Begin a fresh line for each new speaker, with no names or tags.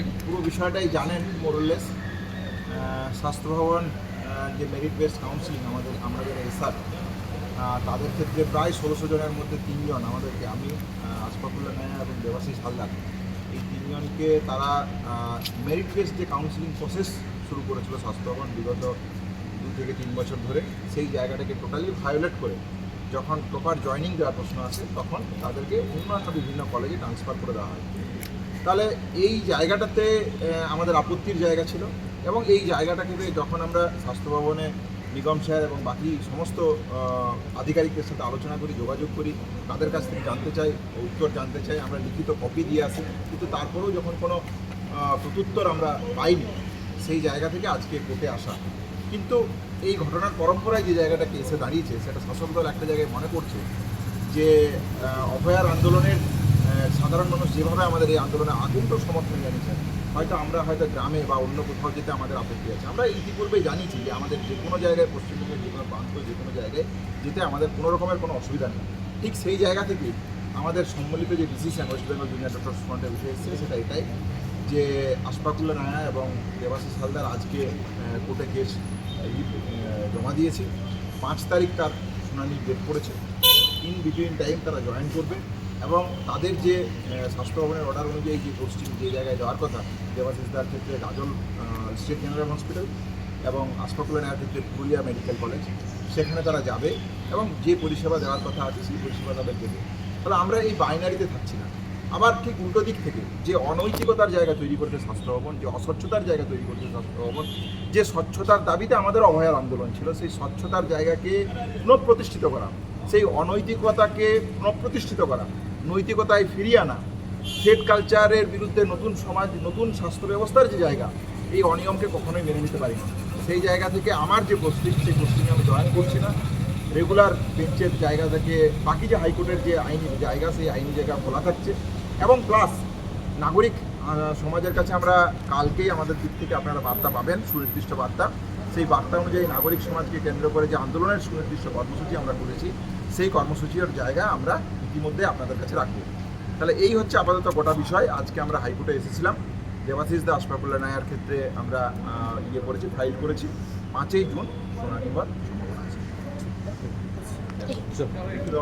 পুরো বিষয়টাই জানেন মোরলেস স্বাস্থ্য ভবন যে মেরিট বেস কাউন্সিলিং আমাদের আমাদের এসআর তাদের ক্ষেত্রে প্রায় ষোলোশো জনের মধ্যে তিনজন আমাদেরকে, আমি আসফাকুল্লা নায়া এবং দেবাশিস হালদার, এই তিনজনকে তারা মেরিট বেস যে কাউন্সিলিং প্রসেস শুরু করেছিল স্বাস্থ্য ভবন বিগত দু থেকে তিন বছর ধরে, সেই জায়গাটাকে টোটালি ভায়োলেট করে যখন প্রপার জয়নিং দেওয়ার প্রশ্ন আসে, তখন তাদেরকে অন্যান্য বিভিন্ন কলেজে ট্রান্সফার করে দেওয়া হয়। তাহলে এই জায়গাটাতে আমাদের আপত্তির জায়গা ছিল এবং এই জায়গাটাকে যখন আমরা স্বাস্থ্য ভবনে নিগম স্যার এবং বাকি সমস্ত আধিকারিকদের সাথে আলোচনা করি, যোগাযোগ করি, তাদের কাছ থেকে জানতে চাই উত্তর জানতে চাই, আমরা লিখিত কপি দিয়ে আসি। কিন্তু তারপরেও যখন কোনো প্রত্যুত্তর আমরা পাইনি, সেই জায়গা থেকে আজকে কোর্টে আসা। কিন্তু এই ঘটনার পরম্পরায় যে জায়গাটাকে এসে দাঁড়িয়েছে, সেটা শাসক দল একটা জায়গায় মনে করছে যে অভয়ার আন্দোলনের সাধারণ মানুষ যেভাবে আমাদের এই আন্দোলনে আগুন্ত সমর্থন জানিয়েছেন, হয়তো আমরা হয়তো গ্রামে বা অন্য কোথাও যেতে আমাদের আপত্তি আছে। আমরা ইতিপূর্বেই জানিয়েছি যে আমাদের যে কোনো জায়গায়, পশ্চিমবঙ্গের যে কোনো প্রান্ত, যে কোনো জায়গায় যেতে আমাদের কোনো রকমের কোনো অসুবিধা নেই। ঠিক সেই জায়গা থেকে আমাদের সম্মিলিত যে decision West Bengal junior doctor ফ্রন্টে উঠে এসেছে, সেটা এটাই যে আশফাকুল্লা নায়া এবং দেবাশিস হালদার আজকে কোর্টে কেস জমা দিয়েছে। পাঁচ তারিখ তার শুনানি ডেট পড়েছে ইন বিটুইন টাইম তারা জয়েন করবে। এবং তাদের যে স্বাস্থ্য ভবনের অর্ডার অনুযায়ী যে পোস্টিং যে জায়গায় যাওয়ার কথা দেবাশিসদার ক্ষেত্রে গাজল স্টেট জেনারেল হসপিটাল এবং আশফাকুল্লা নায়ার ক্ষেত্রে পুরুলিয়া মেডিকেল কলেজ সেখানে তারা যাবে এবং যে পরিষেবা দেওয়ার কথা আছে সেই পরিষেবা তাদের দেবে। তাহলে আমরা এই বাইনারিতে থাকছি না। আবার ঠিক উল্টো দিক থেকে যে অনৈতিকতার জায়গা তৈরি করছে স্বাস্থ্য ভবন, যে অস্বচ্ছতার জায়গা তৈরি করছে স্বাস্থ্য ভবন, যে স্বচ্ছতার দাবিতে আমাদের অভয়ার আন্দোলন ছিল, সেই স্বচ্ছতার জায়গাকে পুনঃপ্রতিষ্ঠিত করা, সেই অনৈতিকতাকে পুনঃপ্রতিষ্ঠিত করা নৈতিকতায় ফিরিয়ে আনা। স্টেট কালচারের বিরুদ্ধে নতুন সমাজ, নতুন স্বাস্থ্য ব্যবস্থার যে জায়গা, এই অনিয়মকে কখনোই মেনে নিতে পারি না। সেই জায়গা থেকে আমার যে পোস্টিং সেই পোস্টিংয়ে আমি জয়েন করছি না। রেগুলার বেঞ্চের জায়গা থেকে বাকি যে হাইকোর্টের যে আইনি জায়গা, সেই আইনি জায়গা খোলা থাকছে। এবং প্লাস নাগরিক সমাজের কাছে আমরা কালকেই আমাদের দিক থেকে আপনারা বার্তা পাবেন, সুনির্দিষ্ট বার্তা। সেই বার্তা অনুযায়ী নাগরিক সমাজকে কেন্দ্র করে যে আন্দোলনের সুনির্দিষ্ট কর্মসূচি আমরা করেছি সেই কর্মসূচির জায়গা আমরা ইতিমধ্যে আপনাদের কাছে রাখব। তাহলে এই হচ্ছে আপাতত গোটা বিষয়। আজকে আমরা হাইকোর্টে এসেছিলাম। দেবাশিস দাস পাপুল্লা নায়ার ক্ষেত্রে আমরা ইয়ে করেছি ফাইল করেছি। পাঁচই জুন সোনা নিবার সম্ভাবনা আছে